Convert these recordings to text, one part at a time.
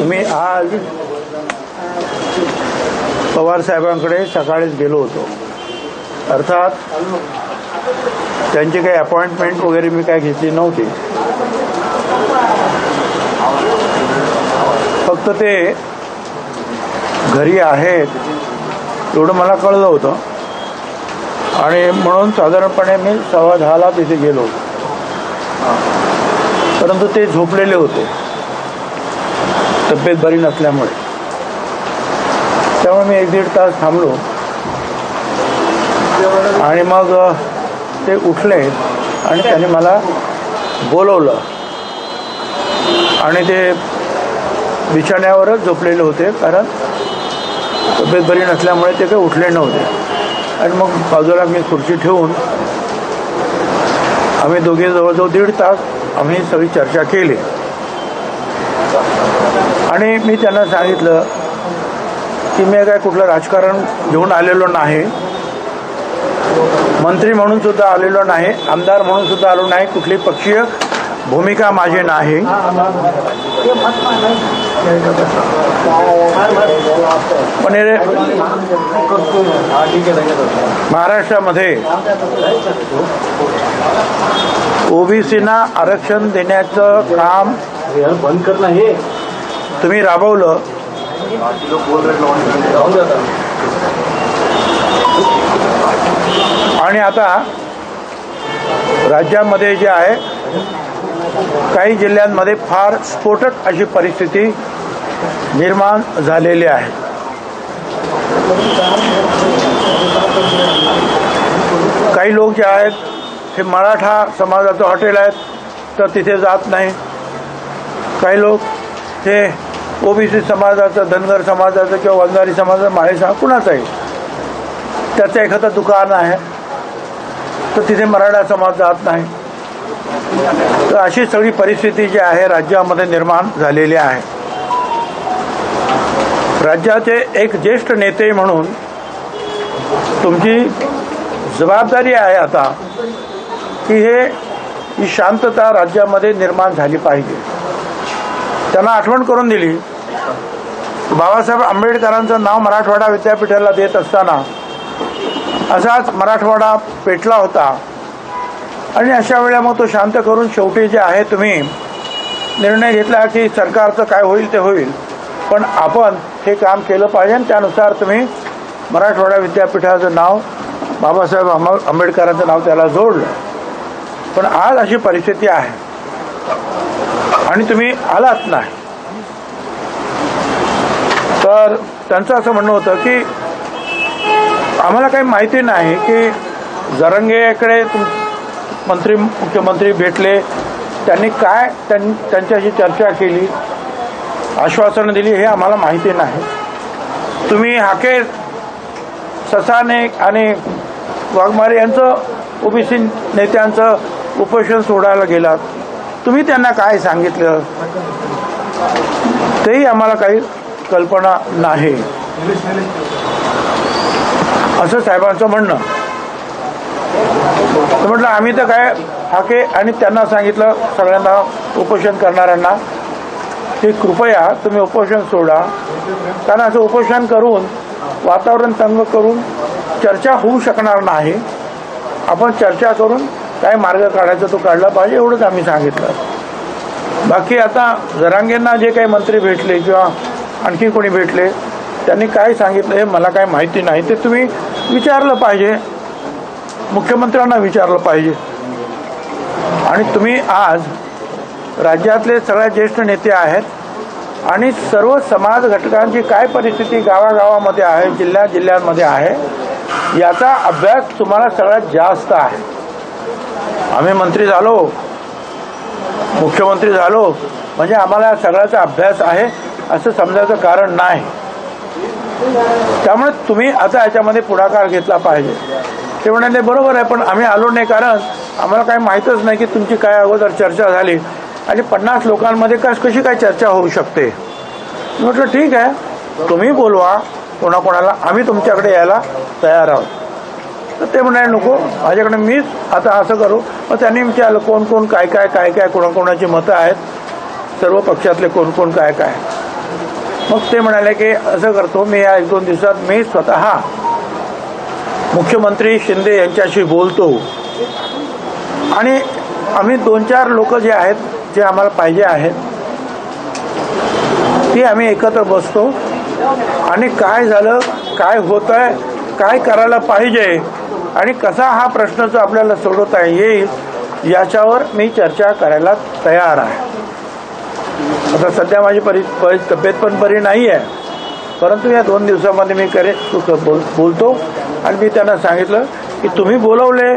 मी आज पवार साहेबांकडे सकाळीच गेलो होतो. अर्थात त्यांची काही अपॉइंटमेंट वगैरे मी काय घेतली नव्हती. फक्त ते घरी आहेत एवढं मला कळलं होतं. आणि म्हणून साधारणपणे मी सव्वा दहाला तिथे गेलो होतो. परंतु ते झोपलेले होते. तब्येत बरी नसल्यामुळे. त्यामुळे मी एक दीड तास थांबलो. आणि मग ते उठले आणि त्याने मला बोलवलं. आणि ते बिछाण्यावरच झोपलेले होते कारण तब्येत बरी नसल्यामुळे ते काही उठले नव्हते. आणि मग बाजूला मी खुर्ची ठेवून आम्ही दोघे जवळजवळ दीड तास आम्ही सगळी चर्चा केली. आणि मी त्यांना सांगितलं की मी काय कुठलं राजकारण घेऊन आलेलो नाही. मंत्री म्हणून सुद्धा आलेलो नाही आमदार म्हणून सुद्धा आलो नाही कुठली पक्षीय भूमिका माझी नाही. पण महाराष्ट्रामध्ये ओबीसीना आरक्षण देण्याचं काम बंद करणं हे तुम्ही राबवलं. आणि आता राज्यामध्ये जे आहे काही जिल्ह्यांमध्ये फार स्फोटक अशी परिस्थिती निर्माण झालेली आहे. काही लोक जे आहेत हे मराठा समाजाचं हॉटेल आहेत तर तिथे जात नाही. काही लोक हे ओबीसी समाजाचं धनगर समाजाचं किंवा वंगारी समाजाचं हा समाज आहे? त्याचं एखादं दुकान आहे तर तिथे मराठा समाज जात नाही. तर अशी सगळी परिस्थिती जी आहे राज्यामध्ये निर्माण झालेली आहे. राज्याचे एक ज्येष्ठ नेते म्हणून तुमची जबाबदारी आहे आता की हे ही शांतता राज्यामध्ये निर्माण झाली पाहिजे. त्यांना आठवण करून दिली. बाबासाहेब आंबेडकरांचं नाव मराठवाडा विद्यापीठाला देत असताना असाच मराठवाडा पेटला होता. आणि अशा वेळेला मग तो शांत करून शेवटी जे आहे तुम्ही निर्णय घेतला की सरकारचं काय होईल ते होईल. पण आपण हे काम केलं पाहिजे आणि त्यानुसार तुम्ही मराठवाडा विद्यापीठाचं नाव बाबासाहेब आंबेडकरांचं नाव त्याला जोडलं. पण आज अशी परिस्थिती आहे. आणि तुम्ही आलात नाही. तर त्यांचं असं म्हणणं होतं की आम्हाला काही माहिती नाही की जरंगेकडे तुम मंत्री मुख्यमंत्री भेटले. त्यांनी काय त्यां त्यांच्याशी चर्चा केली आश्वासनं दिली हे आम्हाला माहिती नाही. तुम्ही हाके ससाने आणि वाघमारे यांचं ओबीसी नेत्यांचं उपोषण सोडायला गेलात. तुम्ही त्यांना काय सांगितलं? तेही आम्हाला काही कल्पना नाही. असं साहेबांचं म्हणणं. तर म्हटलं आम्ही तर काय हाके आणि त्यांना सांगितलं सगळ्यांना उपोषण करणाऱ्यांना. की कृपया तुम्ही उपोषण सोडा. कारण असं उपोषण करून वातावरण तंग करून चर्चा होऊ शकणार नाही. आपण चर्चा करून काय मार्ग काढायचा तो काढला पाहिजे एवढंच आम्ही सांगितलं. बाकी आता जरांगेंना जे काही मंत्री भेटले किंवा आणखी कोणी भेटले त्यांनी काय सांगितलं हे मला काय माहिती नाही. ते तुम्ही विचारलं पाहिजे. मुख्यमंत्र्यांना विचारलं पाहिजे. आणि तुम्ही आज राज्यातले सगळ्यात ज्येष्ठ नेते आहेत आणि सर्व समाज घटकांची काय परिस्थिती गावागावामध्ये आहे जिल्ह्या जिल्ह्यांमध्ये आहे याचा अभ्यास तुम्हाला सगळ्यात जास्त आहे. आम्ही मंत्री झालो. मुख्यमंत्री झालो. म्हणजे आम्हाला सगळ्याचा अभ्यास आहे असं समजायचं कारण नाही. त्यामुळे तुम्ही आता याच्यामध्ये पुढाकार घेतला पाहिजे. ते म्हणाले बरोबर आहे पण आम्ही आलो नाही कारण आम्हाला काही माहीतच नाही की तुमची काय अगोदर चर्चा झाली आणि पन्नास लोकांमध्ये कस कशी काय चर्चा होऊ शकते? म्हटलं ठीक आहे तुम्ही बोलवा. कोणाकोणाला आम्ही तुमच्याकडे यायला तयार आहोत. तर ते म्हणाले नको माझ्याकडे मीच आता असं करू. मग त्यांनी विचारलं कोण कोण काय काय काय काय कोणाकोणाची मतं आहेत? सर्व पक्षातले कोण कोण काय काय? मग ते म्हणाले की असं करतो मी या एक दोन दिवसात मी स्वतः मुख्यमंत्री शिंदे यांच्याशी बोलतो. आणि आम्ही दोन चार लोक जे आहेत जे आम्हाला पाहिजे आहेत ती आम्ही एकत्र बसतो. आणि काय झालं काय होत आहे काय करायला पाहिजे आणि कसा हा प्रश्न जो आपल्याला सोडवता येईल याच्यावर मी चर्चा करायला तयार आहे. आता सध्या माझी परि तब्येत पण बरी नाही आहे. परंतु या दोन दिवसामध्ये मी करे बोल बोलतो आणि मी त्यांना सांगितलं की तुम्ही बोलवले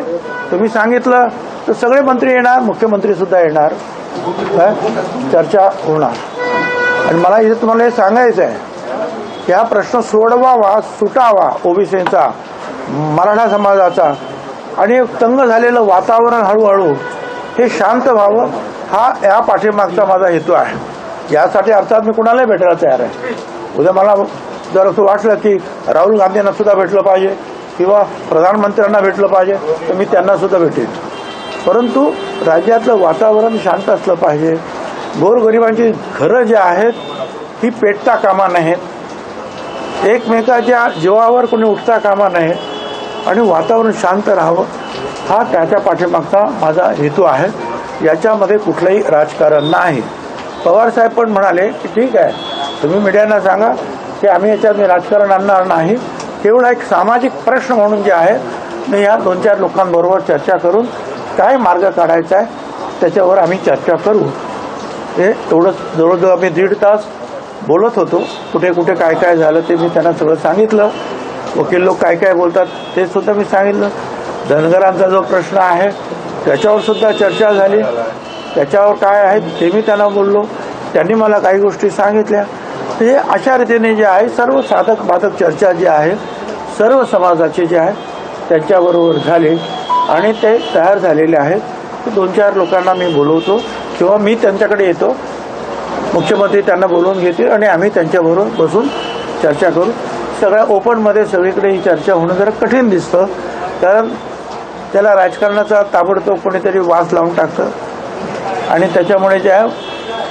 तुम्ही सांगितलं तर सगळे मंत्री येणार मुख्यमंत्रीसुद्धा येणार. काय चर्चा होणार. आणि मला इथे तुम्हाला हे सांगायचं आहे या प्रश्न सोडवावा सुटावा ओबीसीचा मराठा समाजाचा. आणि तंग झालेलं वातावरण हळूहळू हे शांत व्हावं हा या पाठीमागचा माझा हेतू आहे. यासाठी अर्थात मी कुणालाही भेटायला तयार आहे. उद्या मला जर असं वाटलं की राहुल गांधींना सुद्धा भेटलं पाहिजे किंवा प्रधानमंत्र्यांना भेटलं पाहिजे तर मी त्यांना सुद्धा भेटेन. परंतु राज्यातलं वातावरण शांत असलं पाहिजे. गोरगरिबांची घरं जी आहेत ही पेटता कामा नाहीत एकमेकाच्या जीवावर कोणी उठता कामा नये आणि वातावरण शांत राहावं हा त्याच्या पाठीमागचा माझा हेतू आहे. याच्यामध्ये कुठलंही राजकारण नाही. पवारसाहेब पण म्हणाले की ठीक आहे तुम्ही मीडियांना सांगा की आम्ही याच्यात राजकारण आणणार नाही. केवळ एक सामाजिक प्रश्न म्हणून जे आहे मी ह्या दोन चार लोकांबरोबर चर्चा करून काय मार्ग काढायचा आहे त्याच्यावर आम्ही चर्चा करू. हे तेवढंच जवळजवळ आम्ही दीड तास बोलत होतो कुठे कुठे काय काय झालं ते मी त्यांना सगळं सांगितलं. वकील लोक काय काय बोलतात ते सुद्धा मी सांगितलं. धनगरांचा जो प्रश्न आहे त्याच्यावर सुद्धा चर्चा झाली. त्याच्यावर काय आहे ते मी त्यांना बोललो. त्यांनी मला काही गोष्टी सांगितल्या. ते हे अशा रीतीने जे आहे सर्व साधक बाधक चर्चा जी आहे सर्व समाजाची जी आहे त्यांच्याबरोबर झाली आणि ते तयार झालेले आहेत. दोन चार लोकांना मी बोलवतो किंवा मी त्यांच्याकडे येतो. मुख्यमंत्री त्यांना बोलवून घेतील आणि आम्ही त्यांच्याबरोबर बसून चर्चा करू. सगळ्या ओपनमध्ये सगळीकडे ही चर्चा होणं जरा कठीण दिसतं. कारण त्याला राजकारणाचा ताबडतोब कोणीतरी वास लावून टाकतं. आणि त्याच्यामुळे ज्या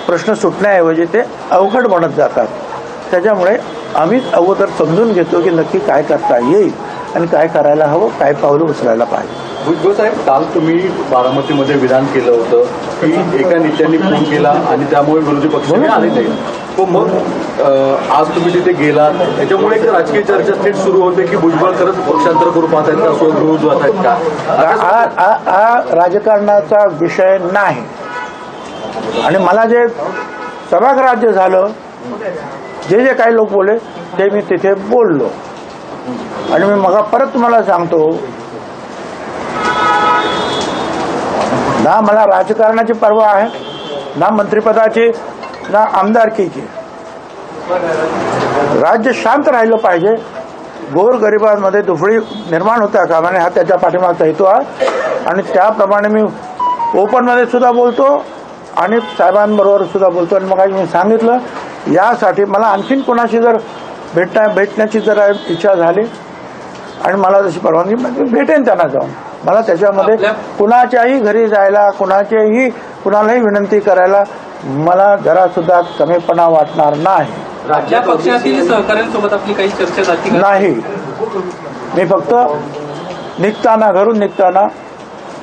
प्रश्न सुटण्याऐवजी ते अवघड बनत जातात. त्याच्यामुळे आम्हीच अगोदर समजून घेतो की नक्की काय करता येईल. आणि काय करायला हवं काय पावलं उचलायला पाहिजे. भुजबळ साहेब काल तुम्ही बारामतीमध्ये विधान केलं होतं. की एका नेत्यांनी फोन केला आणि त्यामुळे विरोधी पक्षाने आले नाही तो मग आज तुम्ही तिथे गेलात. त्याच्यामुळे एक राजकीय चर्चा थेट सुरू होते की भुजबळ खरंच पक्षांतर करू पाहत आहेत का स्वगृह जात आहेत का? हा राजकारणाचा विषय नाही. आणि मला जे सभागृहात झालं जे जे काही लोक बोलले ते मी तिथे बोललो. आणि मी मग परत तुम्हाला सांगतो. ना मला राजकारणाची पर्वा आहे ना मंत्रिपदाची ना आमदारकीची. राज्य शांत राहिलं पाहिजे. गोरगरिबांमध्ये दुफळी निर्माण होता कामा हा त्याच्या पाठीमागचा हेतू आहे. आणि त्याप्रमाणे मी ओपनमध्ये सुद्धा बोलतो आणि साहेबांबरोबर सुद्धा बोलतो. आणि मग मी सांगितलं यासाठी मला आणखीन कोणाशी जर भेटण्या भेटण्याची जर इच्छा झाली. आणि मला जशी परवानगी मिळाली, मी भेटेन त्यांना जाऊन. मला त्याच्यामध्ये कुणाच्याही घरी जायला कुणाच्याही कुणालाही विनंती करायला मला जरासुद्धा कमीपणा वाटणार नाही. आपल्या पक्षातील सहकाऱ्यांसोबत आपली काही चर्चा जाती का? नाही. मी फक्त निघताना घरून निघताना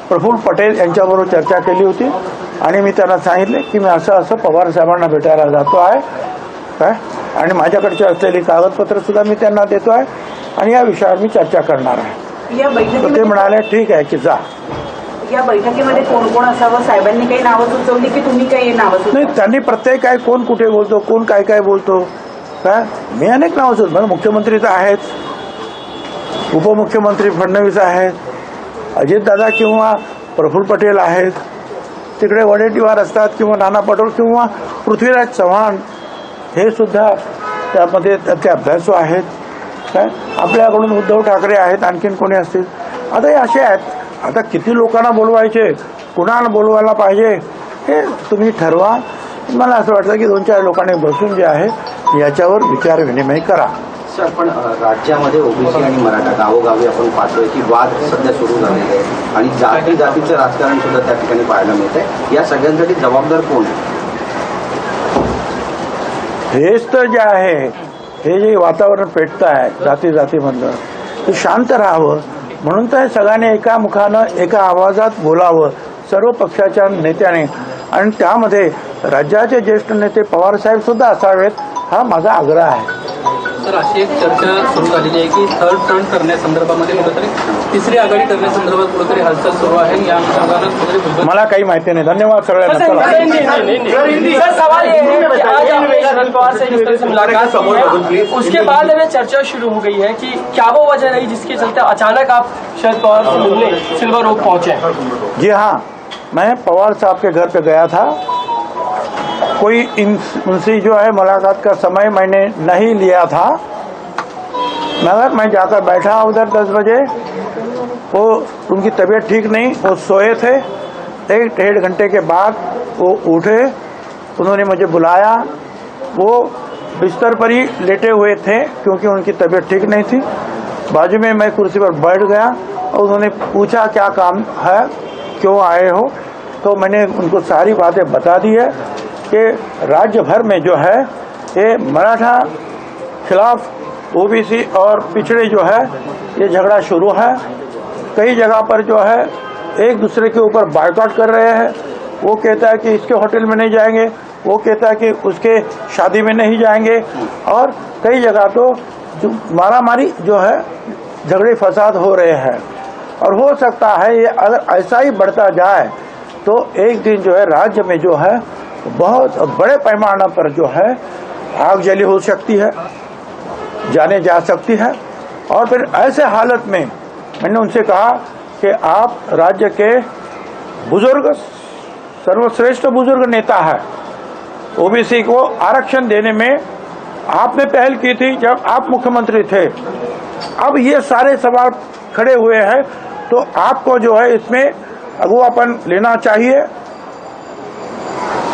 प्रफुल्ल पटेल यांच्याबरोबर चर्चा केली होती. आणि मी त्यांना सांगितले की मी असं असं पवार साहेबांना भेटायला जातो आहे. काय? आणि माझ्याकडची असलेली कागदपत्र सुद्धा मी त्यांना देतो आहे आणि या विषयावर मी चर्चा करणार आहे. तर ते म्हणाले ठीक आहे की जा. या बैठकीमध्ये कोण कोण असावं? साहेबांनी काही नावं सुचवली की तुम्ही काही नावं नाही त्यांनी प्रत्येक काय कोण कुठे बोलतो कोण काय काय बोलतो? काय मी अनेक नावं मला मुख्यमंत्री तर आहेच. उपमुख्यमंत्री फडणवीस आहेत. अजितदादा किंवा प्रफुल्ल पटेल आहेत. तिकडे वडेट्टीवार असतात किंवा नाना पटोल किंवा पृथ्वीराज चव्हाण हे सुद्धा त्यामध्ये त्याचे अभ्यासू आहेत. काय? आपल्याकडून उद्धव ठाकरे आहेत आणखीन कोणी असतील? आता हे असे आहेत. आता किती लोकांना बोलवायचे? कुणाला बोलवायला पाहिजे? हे तुम्ही ठरवा. मला असं वाटतं की दोन चार लोकांनी बसून जे आहे याच्यावर विचार विनिमय करा. सर पण राज्यामध्ये ओबीसी आणि मराठा गावोगावी आपण पाहतोय की वाद सध्या सुरू झालेले आहे आणि जाती जातीचं राजकारण सुद्धा त्या ठिकाणी पाहायला मिळत आहे या सगळ्यांसाठी जबाबदार कोण? आहे? हेच तर जे आहे हे जे वातावरण पेटतं आहे जाती जातीमधलं ते शांत राहावं. म्हणून तर सगळ्यांनी एका मुखानं एका आवाजात बोलावं सर्व पक्षाच्या नेत्याने. आणि त्यामध्ये राज्याचे ज्येष्ठ नेते पवारसाहेब सुद्धा असावेत हा माझा आग्रह आहे. तर अशी एक चर्चा सुरू झालेली आहे की थर्ड टर्न करण्यासंदर्भामध्ये कुठेतरी तिसरी आघाडी करण्यासंदर्भात कुठेतरी हालचाल सुरू आहे. या अनुषंगानं कुठेतरी मला काही माहिती नाही. धन्यवाद सगळ्यांना. चला. सर सवाल ये आज शरद पवार से जिस तरह से मुलाकात उसके बाद में चर्चा शुरू हो गई है कि क्या वो वजह रही जिसके चलते अचानक आप शरद पवार से मिलने सिल्वर ओक पहुँचे? जी हाँ मैं पवार साहब के घर पे गया था। कोई इन, उनसे जो है मुलाकात का समय मैंने नहीं लिया था। मगर मैं जाकर बैठा उधर दस बजे। वो, उनकी तबीयत ठीक नहीं, वो सोए थे। एक डेढ़ घंटे के बाद वो उठे, उन्होंने मुझे बुलाया। वो बिस्तर पर ही लेटे हुए थे, क्योंकि उनकी तबीयत ठीक नहीं थी। बाजू में मैं कुर्सी पर बैठ गया और उन्होंने पूछा, क्या काम है? क्यों आए हो? तो मैंने उनको सारी बातें बता दी है। कि राज्य भर में जो है, ये मराठा खिलाफ ओबीसी और पिछड़े जो है, ये झगड़ा शुरू है। कई जगह पर जो है, एक दूसरे के ऊपर बायकॉट कर रहे हैं। वो कहता है कि इसके होटल में नहीं जाएँगे। वो कहता है कि उसके शादी में नहीं जाएँगे। और कई जगह तो जो मारामारी जो है, झगड़े फसाद हो रहे हैं। और हो सकता है ये अगर ऐसा ही बढ़ता जाए तो एक दिन जो है, राज्य में जो है बहुत बड़े पैमाने पर जो है, आग जली हो सकती है, जाने जा सकती है। और फिर ऐसे हालत में मैंने उनसे कहा कि आप राज्य के बुज़ुर्ग, सर्वश्रेष्ठ बुज़ुर्ग नेता है। ओबीसी को आरक्षण देने में आपने पहल की थी जब आप मुख्यमंत्री थे। अब ये सारे सवाल खड़े हुए हैं तो आपको जो है इसमें अगुवापन लेना चाहिए।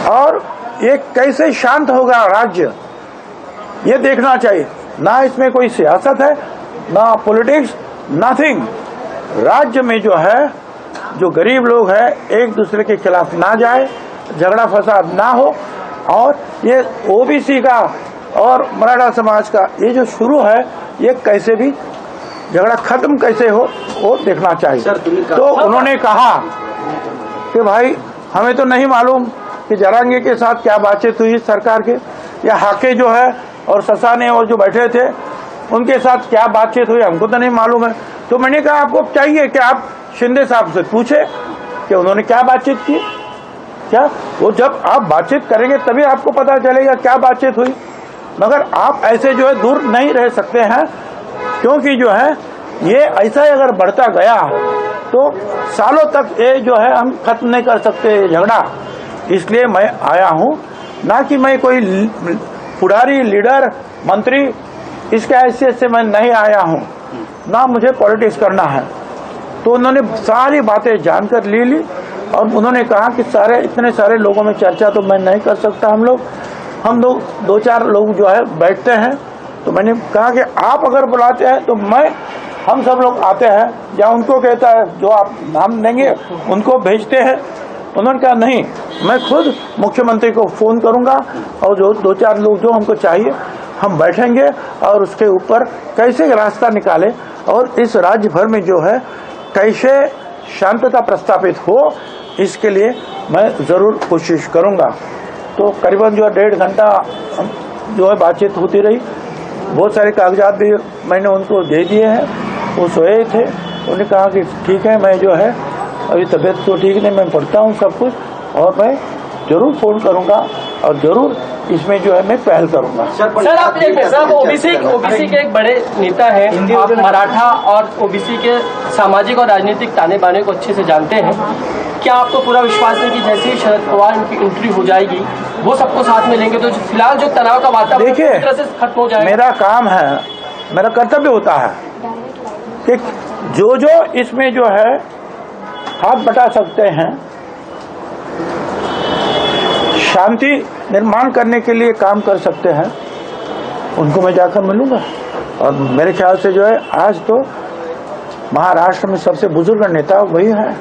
और ये कैसे शांत होगा राज्य? ये देखना चाहिए। ना इसमें कोई सियासत है ना पॉलिटिक्स नथिंग राज्य में जो है जो गरीब लोग हैं एक दूसरे के खिलाफ ना जाए झगड़ा फसाद ना हो। और ये ओबीसी का और मराठा समाज का ये जो शुरू है ये कैसे भी झगड़ा खत्म कैसे हो वो देखना चाहिए। तो उन्होंने कहा कि भाई हमें तो नहीं मालूम। कि जरांगे के साथ क्या बातचीत हुई सरकार के? या हाके जो है और ससाने और जो बैठे थे, उनके साथ क्या बातचीत हुई? हमको तो नहीं मालूम है। तो मैंने कहा, आपको चाहिए कि आप शिंदे साहब से पूछे कि उन्होंने क्या बातचीत की? क्या? वो जब आप बातचीत करेंगे, तभी आपको पता चलेगा क्या बातचीत हुई। मगर आप ऐसे जो है दूर नहीं रह सकते हैं, क्योंकि जो है, ये ऐसा ही अगर बढ़ता गया तो सालों तक ये जो है हम खत्म नहीं कर सकते झगड़ा। इसलिए मैं आया हूँ। ना कि मैं कोई पुढ़ारी, लीडर, मंत्री, इसके हैसियत से मैं नहीं आया हूँ। ना मुझे पॉलिटिक्स करना है। तो उन्होंने सारी बातें जानकर ले ली और उन्होंने कहा कि सारे, इतने सारे लोगों में चर्चा तो मैं नहीं कर सकता हम लोग। हम लोग दो चार लोग जो है बैठते हैं। तो मैंने कहा कि आप अगर बुलाते हैं तो मैं, हम सब लोग आते हैं। या उनको कहता है, जो आप नाम देंगे, उनको भेजते हैं। उन्होंने कहा, नहीं, मैं खुद मुख्यमंत्री को फ़ोन करूँगा और जो दो चार लोग जो हमको चाहिए, हम बैठेंगे और उसके ऊपर कैसे रास्ता निकाले और इस राज्य भर में जो है, कैसे शांतता प्रस्तापित हो, इसके लिए मैं ज़रूर कोशिश करूँगा। तो करीबन जो है, डेढ़ घंटा जो है, बातचीत होती रही। बहुत सारे कागजात भी मैंने उनको दे दिए हैं। वो सोए थे। उन्होंने कहा कि, ठीक है, मैं जो है अभी तबीयत तो ठीक नहीं मैं पढ़ता हूँ सब कुछ और मैं ज़रूर फ़ोन करूँगा और ज़रूर इसमें जो है मैं पहल करूँगा। सर आप एक सर ओबीसी ओबीसी के एक बड़े नेता हैं। आप मराठा और ओबीसी के सामाजिक और राजनीतिक ताने बाने को अच्छे से जानते हैं। क्या आपको पूरा विश्वास है कि जैसे ही शरद पवार इनकी एंट्री हो जाएगी वो सबको साथ में लेंगे तो फ़िलहाल जो तनाव का वातावरण देखिए, तरह से खत्म हो जाएगा। मेरा काम है मेरा कर्तव्य होता है कि जो जो इसमें जो है हाथ बटा सकते हैं। शांति निर्माण करने के लिए काम कर सकते हैं। उनको मैं जाकर मिलूँगा। और मेरे ख्याल से जो है, आज तो महाराष्ट्र में सबसे बुज़ुर्ग नेता वही है,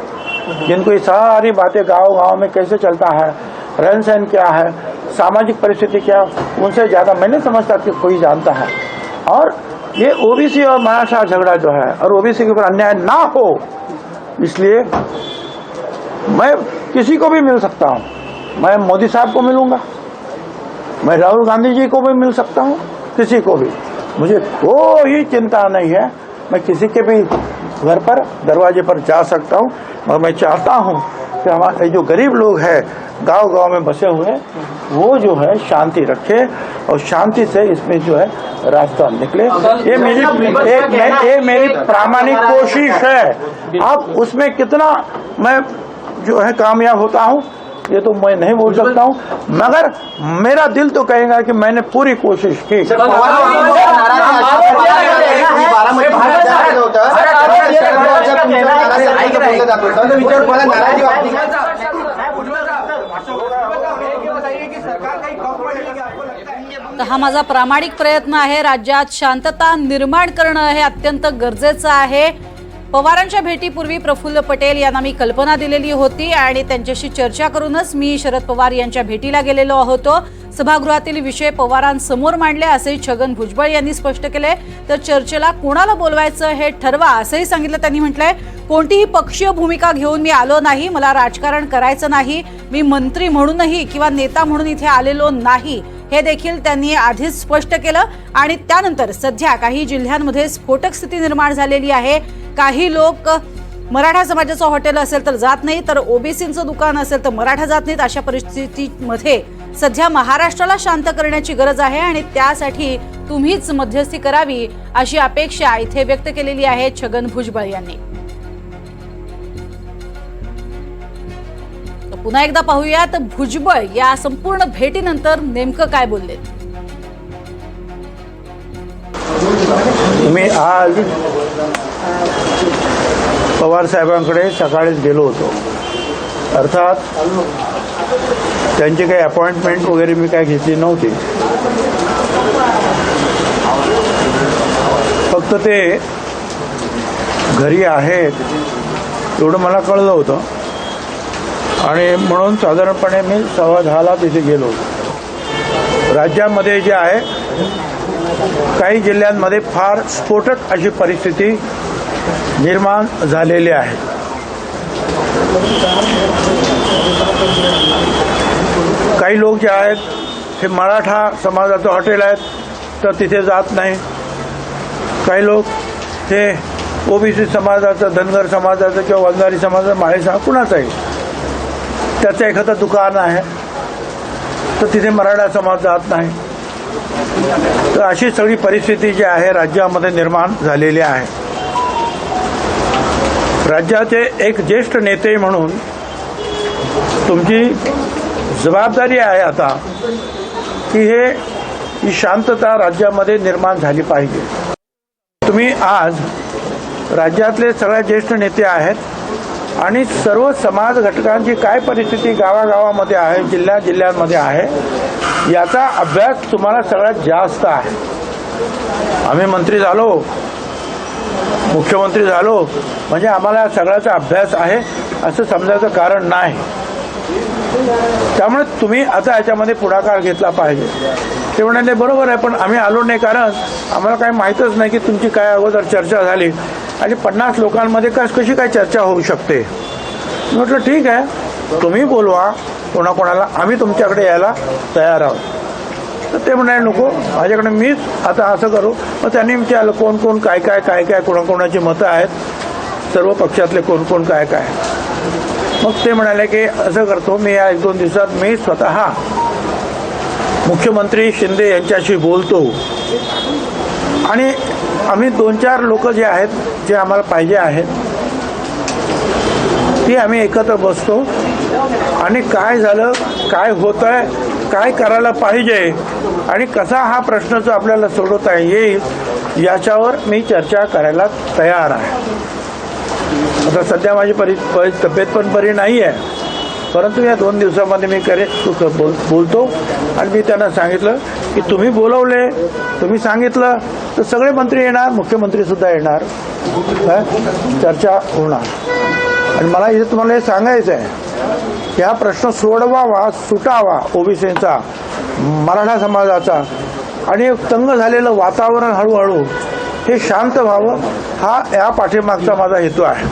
जिनको ये सारी बातें गाँव गाँव में कैसे चलता है रहन सहन क्या है, सामाजिक परिस्थिति क्या, उनसे ज़्यादा मैं नहीं समझता कि कोई जानता है। और ये ओबीसी और मराठा झगड़ा जो है, और ओबीसी के ऊपर अन्याय ना हो इसलिए मैं किसी को भी मिल सकता हूँ। मैं मोदी साहब को मिलूँगा। मैं राहुल गांधी जी को भी मिल सकता हूँ, किसी को भी। मुझे कोई चिंता नहीं है। मैं किसी के भी घर पर, दरवाजे पर जा सकता हूँ और मैं चाहता हूँ कि हमारे जो गरीब लोग हैं गाँव गाँव में बसे हुए वो जो है शांति रखे और शांति से इसमें जो है रास्ता निकले। ये मेरी ये मेरी प्रामाणिक कोशिश है। अब उसमें कितना मैं जो है कामयाब होता हूँ ये तो मैं नहीं बोल सकता हूँ। मगर मेरा दिल तो कहेगा कि मैंने पूरी कोशिश की। तर हा माझा प्रामाणिक प्रयत्न आहे राज्यात शांतता निर्माण करणं हे अत्यंत गरजेचं आहे पवारांच्या भेटीपूर्वी प्रफुल्ल पटेल यांना मी कल्पना दिलेली होती आणि त्यांच्याशी चर्चा करूनच मी शरद पवार यांच्या भेटीला गेलेलो होतो. सभागृहातील विषय पवारांसमोर मांडले असेही छगन भुजबळ यांनी स्पष्ट केले. तर चर्चेला कोणाला बोलवायचं हे ठरवा असंही सांगितलं त्यांनी म्हटलंय. कोणतीही पक्षीय भूमिका घेऊन मी आलो नाही मला राजकारण करायचं नाही. मी मंत्री म्हणूनही किंवा नेता म्हणून इथे आलेलो नाही. हे देखील त्यांनी आधीच स्पष्ट केलं. आणि त्यानंतर सध्या काही जिल्ह्यांमध्ये स्फोटक स्थिती निर्माण झालेली आहे. काही लोक मराठा समाजाचं हॉटेल असेल तर जात नाही तर ओबीसींचं दुकान असेल तर मराठा जात नाहीत अशा परिस्थितीमध्ये सध्या महाराष्ट्राला शांत करण्याची गरज आहे आणि त्यासाठी तुम्हीच मध्यस्थी करावी अशी अपेक्षा इथे व्यक्त केलेली आहे छगन भुजबळ यांनी. पुन्हा एकदा पाहूयात भुजबळ या संपूर्ण भेटीनंतर नेमकं काय बोलले मी आज पवार साहेबांकडे सकाळीच गेलो होतो. अर्थात त्यांची काही अपॉइंटमेंट वगैरे मी काय घेतली नव्हती. फक्त ते घरी आहेत एवढं मला कळलं होतं. आणि म्हणून साधारणपणे मी सव्वा दहाला तिथे गेलो. राज्यामध्ये जे आहे काही जिल्ह्यांमध्ये फार स्फोटक अशी परिस्थिती निर्माण झालेली आहे. काही लोक जे आहेत हे मराठा समाजाचं हॉटेल आहेत तर तिथे जात नाही. काही लोक हे ओबीसी समाजाचं धनगर समाजाचं किंवा वंजारी समाजाचं माळेसा कुणाचाही. त्याचं एखादं दुकान आहे तर तिथे मराठा समाज जात नाही. तर अशी सगळी परिस्थिती जी आहे राज्यामध्ये निर्माण झालेली आहे. राज्याचे एक ज्येष्ठ नेते म्हणून तुमची जबाबदारी आहे आता की हे ही शांतता राज्यामध्ये निर्माण झाली पाहिजे. तुम्ही आज राज्यातले सगळ्यात ज्येष्ठ नेते आहेत आणि सर्व समाज घटकांची काय परिस्थिती गावागावामध्ये आहे जिल्ह्या जिल्ह्यांमध्ये आहे याचा अभ्यास तुम्हाला सगळ्यात जास्त आहे. आम्ही मंत्री झालो मुख्यमंत्री झालो म्हणजे आम्हाला सगळ्याचा अभ्यास आहे असं समजायचं कारण नाही. त्यामुळे तुम्ही आता याच्यामध्ये पुढाकार घेतला पाहिजे. ते म्हणाले बरोबर आहे पण आम्ही आलो नाही कारण आम्हाला काही माहीतच नाही की तुमची काय अगोदर चर्चा झाली. आणि पन्नास लोकांमध्ये कस कशी काय चर्चा होऊ शकते? म्हटलं ठीक आहे तुम्ही बोलवा. कोणाकोणाला आम्ही तुमच्याकडे यायला तयार आहोत. तर ते म्हणाले नको माझ्याकडे मीच आता असं करू. मग त्यांनी विचारलं कोण कोण काय काय काय काय कोणाकोणाची मतं आहेत? सर्व पक्षातले कोण कोण काय काय? मग ते म्हणाले की असं करतो मी या एक दोन दिवसात मी स्वतः मुख्यमंत्री शिंदे यांच्याशी बोलतो. आणि आम्ही दोन चार लोक जे आहेत जे आम्हाला पाहिजे आहेत ती आम्ही एकत्र बसतो. आणि काय झालं काय होत आहे काय करायला पाहिजे आणि कसा हा प्रश्न जो आपल्याला सोडवता येईल याच्यावर मी चर्चा करायला तयार आहे. आता सध्या माझी परि परि तब्येत पण बरी नाही आहे परंतु या दोन दिवसामध्ये मी करे बोल बोलतो. आणि मी त्यांना सांगितलं की तुम्ही बोलवले तुम्ही सांगितलं तर सगळे मंत्री येणार मुख्यमंत्रीसुद्धा येणार. चर्चा होणार. आणि मला इथे तुम्हाला हे सांगायचं आहे की हा प्रश्न सोडवावा सुटावा ओबीसीचा मराठा समाजाचा. आणि तंग झालेलं वातावरण हळूहळू हे शांत व्हावं हा या पाठीमागचा माझा हेतू आहे.